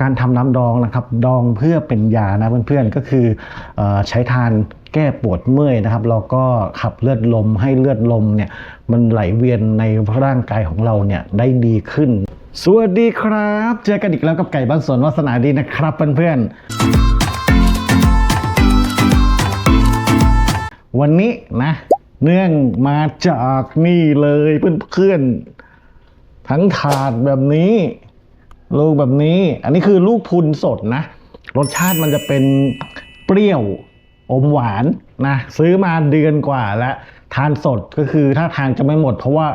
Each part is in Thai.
การทำน้ำดองนะครับ ดองเพื่อเป็นยานะเพื่อนๆก็คือออใช้ทานแก้ปวดเมื่อยนะครับแล้วก็ขับเลือดลมให้เลือดลมเนี่ยมันไหลเวียนในร่างกายของเราเนี่ยได้ดีขึ้น สวัสดีครับ เจอกันอีกแล้วกับไก่บ้านสวนวาสนาดีนะครับเพื่อนๆ วันนี้นะ เนื่องมาจากนี่เลยเพื่อนๆ ทั้งถาดแบบนี้ ลูกแบบนี้ อันนี้คือลูกพุนสดนะ รสชาติมันจะเป็นเปรี้ยวอมหวานนะซื้อมาเดือนกว่าแล้วทานสดก็คือถ้าทานจะไม่หมด เพราะว่า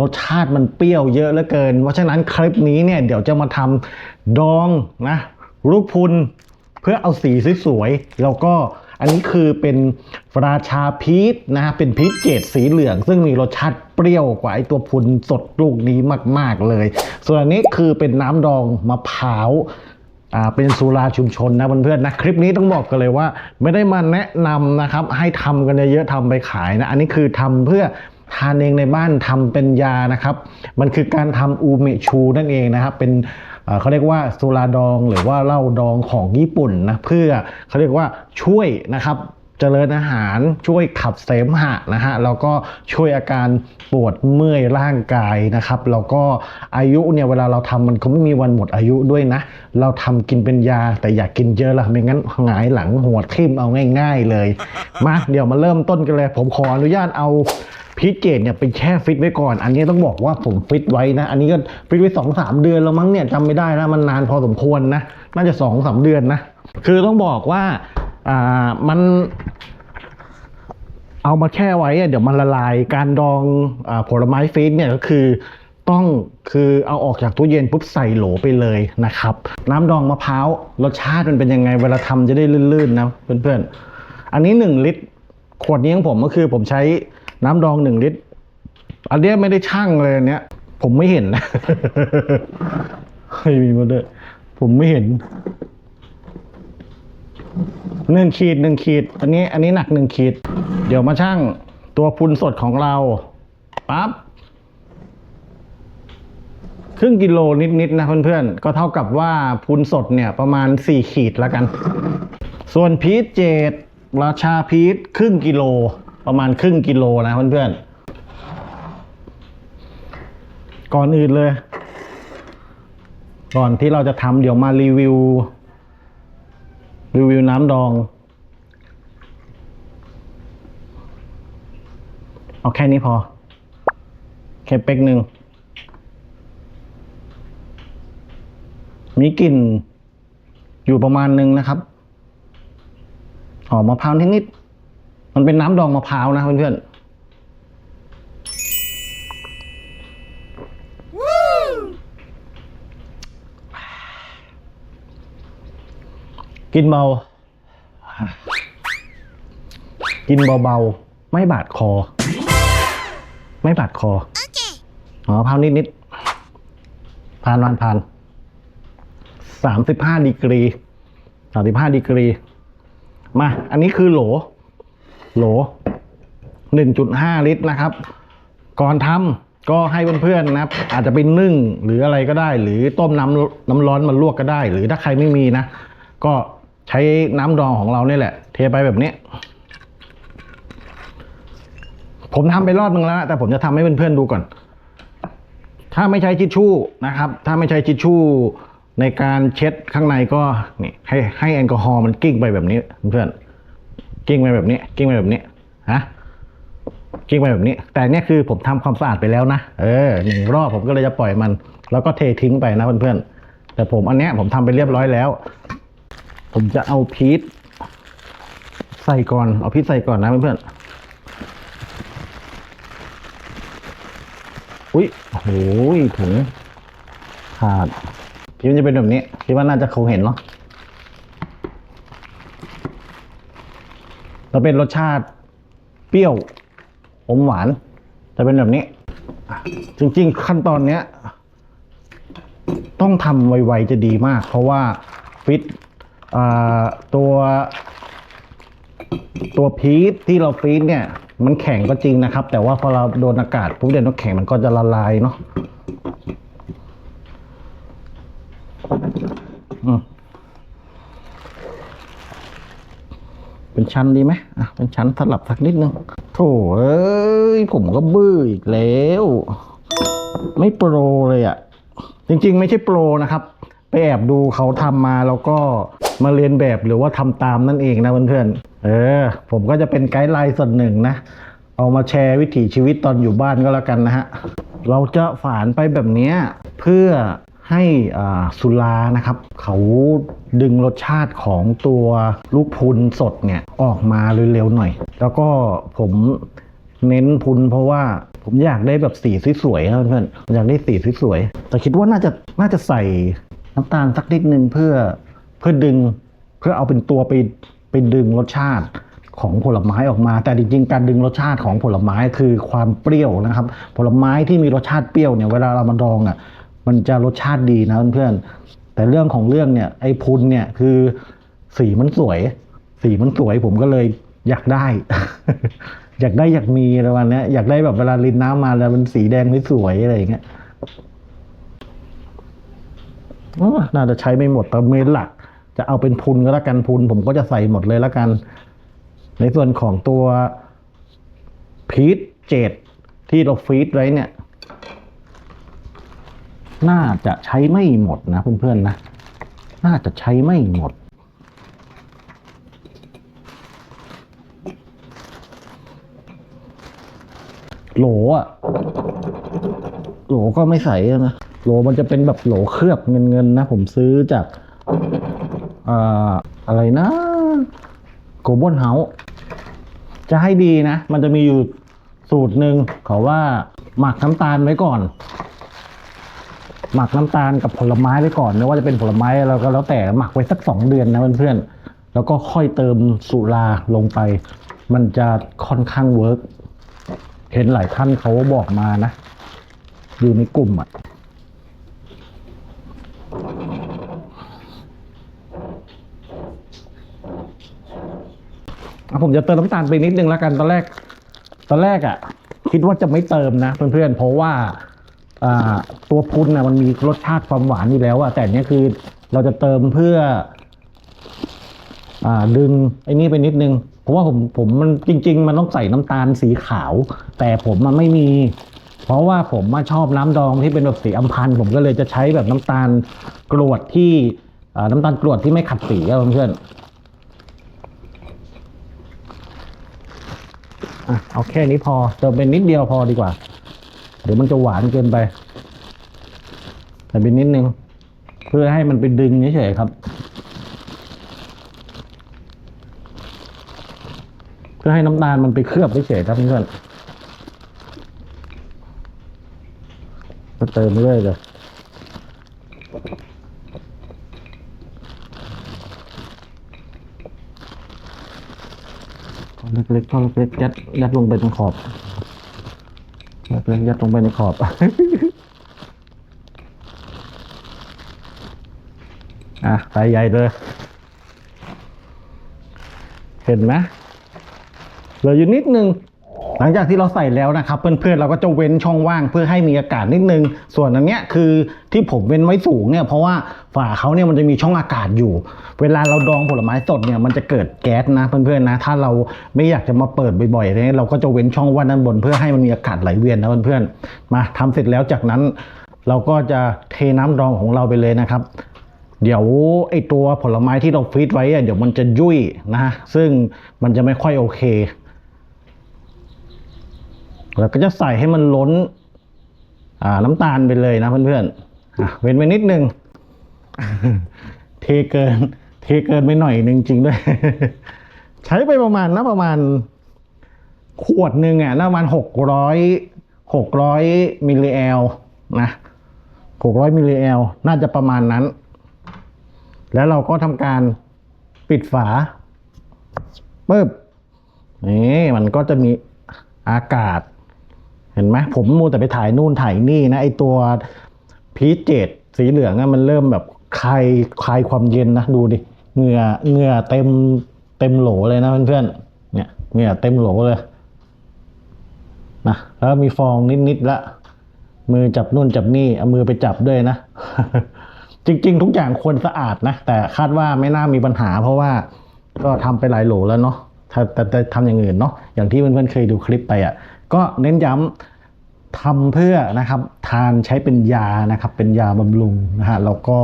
รสชาติมันเปรี้ยวเยอะเหลือเกิน เพราะฉะนั้นคลิปนี้เนี่ยเดี๋ยวจะมาทำดองนะลูกพุนเพื่อเอาสีสวยๆแล้วก็อันนี้คือเป็นราชาพีชนะฮะเป็นพีชเกรดสีเหลือง ซึ่งมีรสชาติ เปรี้ยวกว่าไอตัวพุนสดลูกนี้มาก ๆเลย ส่วนอันนี้คือเป็นน้ำดองมะพร้าวอ่าเป็นสุราชุมชนนะเพื่อนๆนะคลิปนี้ต้องบอกกันเลยว่า ไม่ได้มาแนะนำนะครับ ให้ทำกันเยอะๆทำไปขายนะ อันนี้คือทำเพื่อทานเองในบ้านทำเป็นยานะครับ มันคือการทำอูเมชูนั่นเองนะครับ เป็นอ่อเขาเรียกว่าสุราดองหรือว่าเหล้าดองของญี่ปุ่นนะเพื่อเขาเรียกว่าช่วยนะครับ เจริญอาหารช่วยขับเสมหะนะฮะแล้วก็ช่วยอาการปวดเมื่อยร่างกายนะครับแล้วก็อายุเนี่ยเวลาเราทำมันก็ไม่มีวันหมดอายุด้วยนะ เราทำกินเป็นยาแต่อย่ากกินเยอะละไม่งั้นหงายหลังหัวทิ่มเอาง่าย ๆเลยมาเดี๋ยวมาเริ่มต้นกันเลย ผมขออนุญาตเอาพีชเกตเนี่ยไปแช่ฟิตไว้ก่อน อันนี้ต้องบอกว่าผมฟิตไว้นะ อันนี้ก็ฟิตไว้สองสามเดือนแล้วมั้งเนี่ยจำไม่ได้แล้วมันนานพอสมควรนะ น่าจะสองสามเดือนนะ คือต้องบอกว่า อ่ามันเอามาแช่ไว้เดี๋ยวมันละลายการดองอผลไม้ฟิตเนี่ยก็คือต้องคือเอาออกจากตู้เย็นปุ๊บใส่โหลไปเลยนะครับ น้ำดองมะพร้าวรสชาติมันเป็นยังไงเวลาทำจะได้ลื่นๆนะเพื่อนๆ อันนี้หนึ่งลิตร ขวดนี้ของผมก็คือผมใช้น้ำดองหนึ่งลิตร อันเนี้ยไม่ได้ช่างเลยอันเนี้ยผมไม่เห็นนะไม่มีมาด้วยผมไม่เห็น หนึ่งขีดหนึ่งขีด อันนี้อันนี้หนักหนึ่งขีด เดี๋ยวมาช่างตัวพุนสดของเราปั๊บครึ่งกิโลนิดๆนะเพื่อนๆ ก็เท่ากับว่าพุนสดเนี่ยประมาณสี่ขีดแล้วกัน ส่วนพีชเจดราชาพีชครึ่งกิโลประมาณครึ่งกิโลนะเพื่อนๆ ก่อนอื่นเลย ก่อนที่เราจะทำเดี๋ยวมารีวิว รีวิวน้ำดอง เอาแค่นี้พอ แค่เป๊กหนึ่ง มีกลิ่น อยู่ประมาณหนึ่งนะครับ หอมมะพร้าวนิดๆมันเป็นน้ำดองมะพร้าวนะเพื่อนๆ กินเบา กินเบาๆ ไม่บาดคอ ไม่บาดคออมมะพาวนิดๆ ผ่านวันผ่านสามสิบห้าดีกรีสามสิบห้าดีกรี มา อันนี้คือโหล โหล1.5ลิตรนะครับ ก่อนทำก็ให้เพื่อนๆนะครับ อาจจะเป็นนึ่งหรืออะไรก็ได้ หรือต้มน้ำน้ำร้อนมาลวกก็ได้ หรือถ้าใครไม่มีนะ ก็ ใช้น้ำดองของเราเนี่ยแหละ เทไปแบบนี้ผมทำไปรอบนึงแล้วนะแต่ผมจะทำให้เพื่อนๆดูก่อน ถ้าไม่ใช้ทิชชู่นะครับ ถ้าไม่ใช้ทิชชู่ในการเช็ดข้างในก็นี่ให้ให้แอลกอฮอล์มันกิ้งไปแบบนี้ เพื่อนกิ้งไปแบบนี้ กิ้งไปแบบนี้ฮะกิ้งไปแบบนี้ แต่เนี่ยคือผมทำความสะอาดไปแล้วนะเออหนึ่งรอบผมก็เลยจะปล่อยมัน แล้วก็เททิ้งไปนะเพื่อนๆแต่ผมอันเนี้ยผมทำไปเรียบร้อยแล้ว ผมจะเอาพีชใส่ก่อน เอาพีชใส่ก่อนนะเพื่อนๆอุ้ยโอ้โหถุงขาดพิมพ์จะเป็นแบบนี้คิดว่าน่าจะคงเห็นเนาะแล้วเป็นรสชาติเปรี้ยวอมหวาน จะเป็นแบบนี้ จริงๆ ขั้นตอนเนี้ย ต้องทำไวๆจะดีมาก เพราะว่าฟิต ตัวตัวพีชที่เราฟีดเนี่ย มันแข็งก็จริงนะครับ แต่ว่าพอเราโดนอากาศปุ๊บเดี๋ยวน้ำแข็งมันก็จะละลายเนาะเป็นชั้นดีไหมอะเป็นชั้นสลับสักนิดนึงโถเอ้ย ผมก็บื้ออีกแล้ว ไม่โปรเลยอะ่ะ จริง ๆ ไม่ใช่โปรนะครับ ไปแอบดูเขาทำมาแล้วก็ มาเรียนแบบหรือว่าทำตามนั่นเองนะเพื่อนๆ เออ ผมก็จะเป็นไกด์ไลน์ส่วนหนึ่งนะ เอามาแชร์วิถีชีวิตตอนอยู่บ้านก็แล้วกันนะฮะ เราจะฝานไปแบบนี้เพื่อให้สุรานะครับ เขาดึงรสชาติของตัวลูกพุนสดเนี่ยออกมาเร็วๆหน่อย แล้วก็ผมเน้นพุนเพราะว่าผมอยากได้แบบสีสวยๆเพื่อนๆอยากได้สีสวยๆแต่คิดว่าน่าจะน่าจะใส่น้ำตาลสักนิดนึงเพื่อ เพื่อดึงเพื่อเอาเป็นตัวไปไปดึงรสชาติของผลไม้ออกมา แต่จริงๆ การดึงรสชาติของผลไม้คือความเปรี้ยวนะครับ ผลไม้ที่มีรสชาติเปรี้ยวเนี่ยเวลาเรามาดองอะมันจะรสชาติดีนะเพื่อนๆแต่เรื่องของเรื่องเนี่ยไอ้พุนเนี่ยคือสีมันสวย สีมันสวยผมก็เลยอยากได้ อยากได้อยากมีอะไรวันนี้ยอยากได้แบบเวลารินน้ำมาแล้วมันสีแดงไม่สวยอะไรอย่างเงี้ยน่าจะใช้ไม่หมดแต่เมนหลัก จะเอาเป็นพุนก็แล้วกันพุนผมก็จะใส่หมดเลยแล้วกัน ในส่วนของตัวพีชเจดที่เราฟีดไว้เนี่ย น่าจะใช้ไม่หมดนะเพื่อนๆนะ น่าจะใช้ไม่หมดโหลอะโหลก็ไม่ใส่นะโหลมันจะเป็นแบบโหลเคลือบเงินเงินๆนะ ผมซื้อจาก อ่าอะไรนะโกลบอลเฮาจะให้ดีนะ มันจะมีอยู่สูตรหนึ่งเขาว่าหมักน้ำตาลไว้ก่อน หมักน้ำตาลกับผลไม้ไว้ก่อนไม่ว่าจะเป็นผลไม้เราก็แล้วแต่หมักไว้สักสองเดือนนะเพื่อนๆแล้วก็ค่อยเติมสุราลงไป มันจะค่อนข้างเวิร์กเห็นหลายท่านเขาบอกมานะ อยู่ในกลุ่มอะอะ ผมจะเติมน้ำตาลไปนิดนึงแล้วกันตอนแรก ตอนแรกอะ่ะ คิดว่าจะไม่เติมนะเพื่อนๆเพราะว่าตัวพุนนะมันมีรสชาติความหวานอยู่แล้วอะแต่อันเนี้ยคือเราจะเติมเพื่ออดึงไอ้นี่ไปนิดนึง เพราะว่าผมผมมันจริง ๆ มันต้องใส่น้ำตาลสีขาว แต่ผมมันไม่มี เพราะว่าผมมาชอบน้ำดองที่เป็นแบบสีอัมพันผมก็เลยจะใช้แบบน้ำตาลกรวดที่น้ำตาลกรวดที่ไม่ขัดสีอะเพื่อน อะเอาแค่นี้พอเติมเป็นนิดเดียวพอดีกว่า เดี๋ยวมันจะหวานเกินไปแต่เป็นนิดนึง เพื่อให้มันไปดึงเฉยๆครับ เพื่อให้น้ำตาลมันไปเคลือบเฉยๆครับเพื่อนก็เติมเรื่อยเลยก้อน เล็กๆก้อเล็กๆยัดยัดลงไปตรงขอบเล็กๆยัดลงไปในขอบอะใส่ใหญ่เลย เห็นไหมเหลืออยู่นิดนึง หลังจากที่เราใส่แล้วนะครับ เพื่อนๆเราก็จะเว้นช่องว่างเพื่อให้มีอากาศนิดนึง ส่วนอันเนี้ยคือที่ผมเว้นไว้สูงเนี่ยเพราะว่าฝาเขาเนี่ยมันจะมีช่องอากาศอยู่ เวลาเราดองผลไม้สดเนี่ยมันจะเกิดแก๊สนะเพื่อนๆนะ ถ้าเราไม่อยากจะมาเปิดบ่อยๆเนี่ยเราก็จะเว้นช่องว่างด้านบน เพื่อให้มันมีอากาศไหลเวียนนะเพื่อนๆมาทำเสร็จแล้วจากนั้นเราก็จะเทน้ำดองของเราไปเลยนะครับ เดี๋ยวไอตัวผลไม้ที่เราฟรีดไว้เดี๋ยวมันจะยุ่ยนะซึ่งมันจะไม่ค่อยโอเค แล้วก็จะใส่ให้มันล้นน้ำตาลไปเลยนะเพื่อนๆอะเว้นไว้นิดนึง เทเกิน เทเกินไปหน่อยนึงจริงด้วย ใช้ไปประมาณนะประมาณ ขวดหนึ่งอะน่าประมาณหกร้อยหกร้อยมิลลิแอลนะหกร้อยมิลลิแอลน่าจะประมาณนั้น แล้วเราก็ทำการปิดฝาปึ๊บนี่มันก็จะมีอากาศ เห็นไหมผมมัวแต่ไปถ่ายนู่นถ่ายนี่นะไอตัวพีชเจดสีเหลืองอะมันเริ่มแบบคลายคลายความเย็นนะดูดิเหงื่อเหงื่อเต็มเต็มโหลเลยนะเพื่อนๆเนี่ยเหงื่อเต็มโหลเลยนะแล้วมีฟองนิดๆละมือจับนู่นจับนี่เอามือไปจับด้วยนะ จริง ๆ ทุกอย่างควรสะอาดนะ แต่คาดว่าไม่น่ามีปัญหา เพราะว่าก็ทำไปหลายโหลแล้วเนาะแต่แต่ทำอย่างอื่นเนาะอย่างที่เพื่อนๆเคยดูคลิปไปอะ่ะ ก็เน้นย้ำทำเพื่อนะครับทานใช้เป็นยานะครับเป็นยาบำรุงนะฮะแล้วก็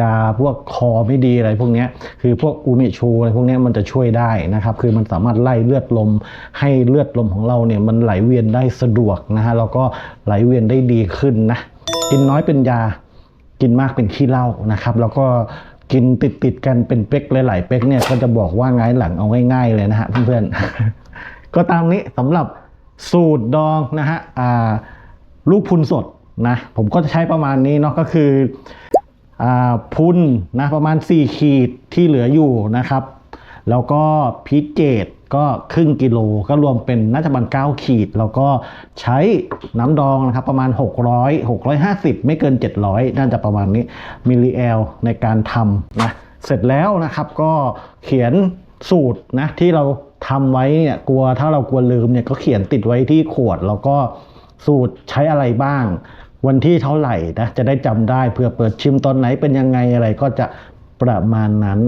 ยาพวกคอไม่ดีอะไรพวกนี้คือพวกอูเมชูอะไรพวกนี้มันจะช่วยได้นะครับ คือมันสามารถไล่เลือดลม ให้เลือดลมของเราเนี่ยมันไหลเวียนได้สะดวกนะฮะแล้วก็ไหลเวียนได้ดีขึ้นนะกินน้อยเป็นยากินมากเป็นขี้เหล้านะครับ แล้วก็กินติดติดกันเป็นเป๊กหลายๆเป๊กเนี่ยก็จะบอกว่าง่ายหลังเอาง่ายๆเลยนะฮะเพื่อนๆก็ตามนี้สำหรับ สูตรดองนะฮะลูกพุนสดนะผมก็จะใช้ประมาณนี้เนาะก็คืออพุนนะประมาณ 4 ขีดที่เหลืออยู่นะครับ แล้วก็พีชเกตก็ครึ่งกิโลก็รวมเป็นน่าจะประมาณ9ขีด แล้วก็ใช้น้ำดองนะครับประมาณ 600 650 ไม่เกิน 700 น่าจะประมาณนี้มิลลิแอลในการทำนะเสร็จแล้วนะครับก็เขียน สูตรนะที่เราทำไว้เนี่ยกลัวถ้าเรากลัวลืมเนี่ยก็เขียนติดไว้ที่ขวด แล้วก็สูตรใช้อะไรบ้าง วันที่เท่าไหร่นะจะได้จำได้เพื่อเปิดชิมตอนไหนเป็นยังไงอะไรก็จะประมาณนั้น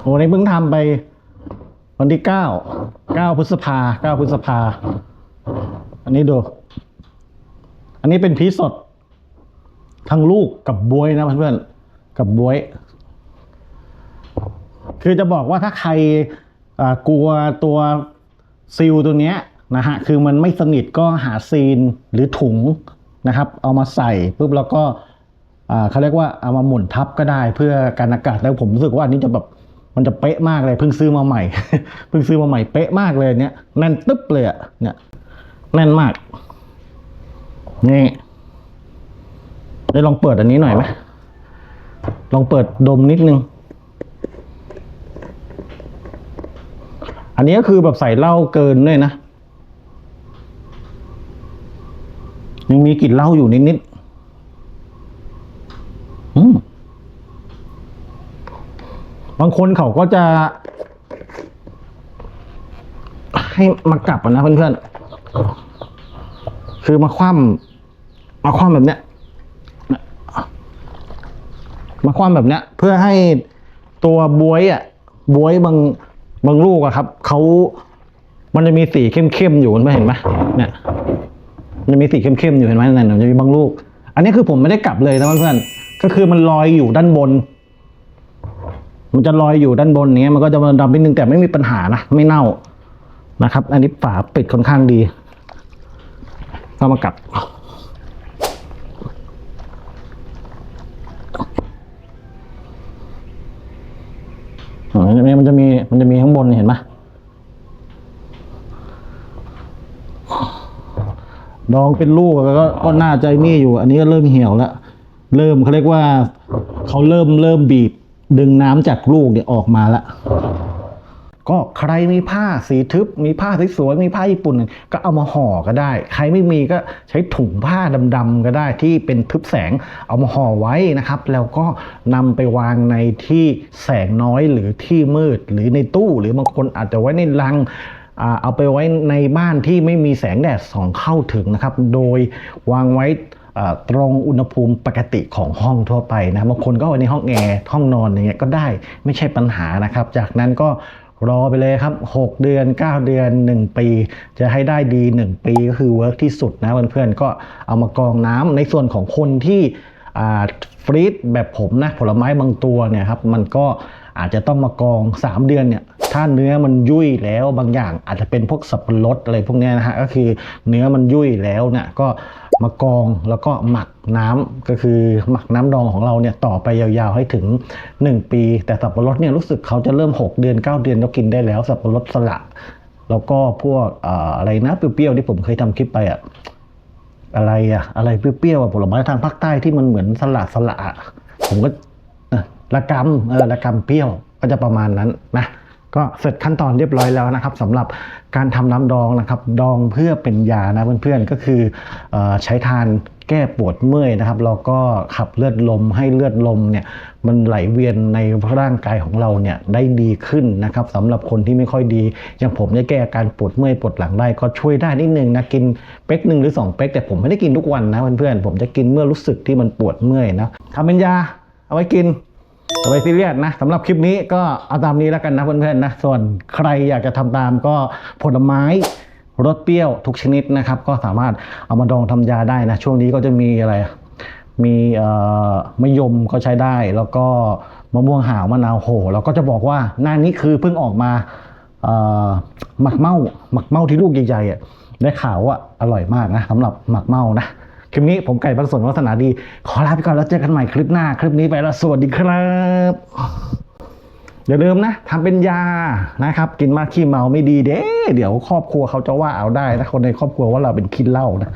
โอ้ในเพิ่งทำไป วันที่เก้าเก้าพฤษภาเก้าพฤษภา อันนี้ดู อันนี้เป็นพีสด ทั้งลูกกับบวยนะเพื่อนๆกับบวย คือจะบอกว่าถ้าใครกลัวตัวซีลตัวเนี้ยนะฮะคือมันไม่สนิทก็หาซีนหรือถุงนะครับ เอามาใส่ปุ๊บแล้วก็เขาเรียกว่าเอามาหมุนทับก็ได้เพื่อการอากาศแล้วผมรู้สึกว่าอันนี้จะแบบมันจะเป๊ะมากเลยเพิ่งซื้อมาใหม่เพิ่งซื้อมาใหม่เป๊ะมากเลยเนี่ยแน่นตึ๊บเลยอะเนี่ยแน่นมากนี่ได้ลองเปิดอันนี้หน่อยไหมลองเปิดดมนิดนึง อันนี้ก็คือแบบใส่เหล้าเกินด้วยนะ ยังมีกลิ่นเหล้าอยู่นิดๆอืมบางคนเขาก็จะ ให้มากลับนะเพื่อนๆ คือมาคว่ำมาคว่ำแบบเนี้ย มาคว่ำแบบเนี้ย เพื่อให้ตัวบวยอะ บวยบาง บางลูกอะครับเขามันจะมีสีเข้มๆอยู่เห็นไหมเห็นไหมเนี่ยมันจะมีสีเข้มๆอยู่เห็นไหมนั่นมันจะมีบางลูก อันนี้คือผมไม่ได้กลับเลยนะเพื่อนๆก็คือมันลอยอยู่ด้านบน มันจะลอยอยู่ด้านบนเนี้ยมันก็จะมาดำนิดนึงแต่ไม่มีปัญหานะไม่เน่านะครับ อันนี้ฝาปิดค่อนข้างดีเข้ามากลับ อ๋อ เนี่ยมันจะมีมันจะมีข้างบนเห็นไหมดองเป็นลูกแล้วก็ก็น่าใจนี่อยู่ อันนี้ก็เริ่มเหี่ยวแล้ว เริ่มเขาเรียกว่าเขาเริ่มเริ่มบีบ ดึงน้ำจากลูกเนี่ยออกมาแล้ว ก็ใครมีผ้าสีทึบ มีผ้าสวยๆมีผ้าญี่ปุ่น ก็เอามาห่อก็ได้ ใครไม่มีก็ใช้ถุงผ้าดำๆก็ได้ที่เป็นทึบแสงเอามาห่อไว้นะครับ แล้วก็นำไปวางในที่แสงน้อยหรือที่มืดหรือในตู้ หรือบางคนอาจจะไว้ในลังเอาไปไว้ในบ้านที่ไม่มีแสงแดดส่องเข้าถึงนะครับ โดยวางไว้ตรงอุณหภูมิปกติของห้องทั่วไปนะบางคนก็ไว้ในห้องแอร์ห้องนอนอย่างเงี้ยก็ได้ไม่ใช่ปัญหานะครับ จากนั้นก็ รอไปเลยครับ 6 เดือน 9 เดือน 1 ปี จะให้ได้ดี 1 ปีก็คือเวิร์กที่สุดนะเพื่อนๆก็เอามากรองน้ำในส่วนของคนที่ฟรีซแบบผมนะผลไม้บางตัวเนี่ยครับมันก็อาจจะต้องมากอง 3 เดือนเนี่ยถ้าเนื้อมันยุ่ยแล้วบางอย่างอาจจะเป็นพวกสับปะรดอะไรพวกนี้นะฮะก็คือเนื้อมันยุ่ยแล้วเนี่ยก็ มากรองแล้วก็หมักน้ำก็คือหมักน้ำดองของเราเนี่ยต่อไปยาวๆให้ถึง 1 ปี แต่สับปะรดเนี่ยรู้สึกเขาจะเริ่ม 6 เดือน 9 เดือนก็กินได้แล้ว สับปะรดสละแล้วก็พวกออะไรนะเปรี้ยวๆที่ผมเคยทำคลิปไปอะอะไรอะอะไรเปรี้ยวๆอะผลไม้ทางภาคใต้ที่มันเหมือนสลัดสละอะผมก็ละกำเออละกำเปรี้ยวก็จะประมาณนั้นนะ ก็เสร็จขั้นตอนเรียบร้อยแล้วนะครับสำหรับการทำน้ำดองนะครับ ดองเพื่อเป็นยานะเพื่อนๆก็คือออใช้ทานแก้ปวดเมื่อยนะครับแล้วก็ขับเลือดลมให้เลือดลมเนี่ยมันไหลเวียนในร่างกายของเราเนี่ยได้ดีขึ้นนะครับสำหรับคนที่ไม่ค่อยดี อย่างผมเนี่ยแก้อาการปวดเมื่อยปวดหลังได้ก็ช่วยได้นิดนึงนะกินเป๊กหนึ่งหรือสองเป๊กแต่ผมไม่ได้กินทุกวันนะเพื่อนๆผมจะกินเมื่อรู้สึกที่มันปวดเมื่อยนะทำเป็นยาเอาไว้กิน เอาไว้ซีเรียสนะสำหรับคลิปนี้ก็เอาตามนี้แล้วกันนะเพื่อนๆนะส่วนใครอยากจะทำตามก็ผลไม้รสเปรี้ยวทุกชนิดนะครับ ก็สามารถเอามาดองทำยาได้นะ ช่วงนี้ก็จะมีอะไร มีมะยมก็ใช้ได้ แล้วก็มะม่วงหาวมะนาวโหแล้วก็จะบอกว่าหน้านี้คือเพิ่งออกมาหมักเมาหมักเมาที่ลูกใหญ่ๆได้ข่าวว่าอร่อยมากนะสำหรับหมักเมานะ คลิปนี้ผมไก่บรรสนวัฒนาดี ขอลาไปก่อนแล้วเจอกันใหม่คลิปหน้า คลิปนี้ไปแล้วสวัสดีครับ อย่าลืมนะทำเป็นยานะครับ กินมากขี้เมาไม่ดีเด้ เดี๋ยวครอบครัวเขาจะว่าเอาได้นะคนในครอบครัวว่าเราเป็นคิดเหล้านะ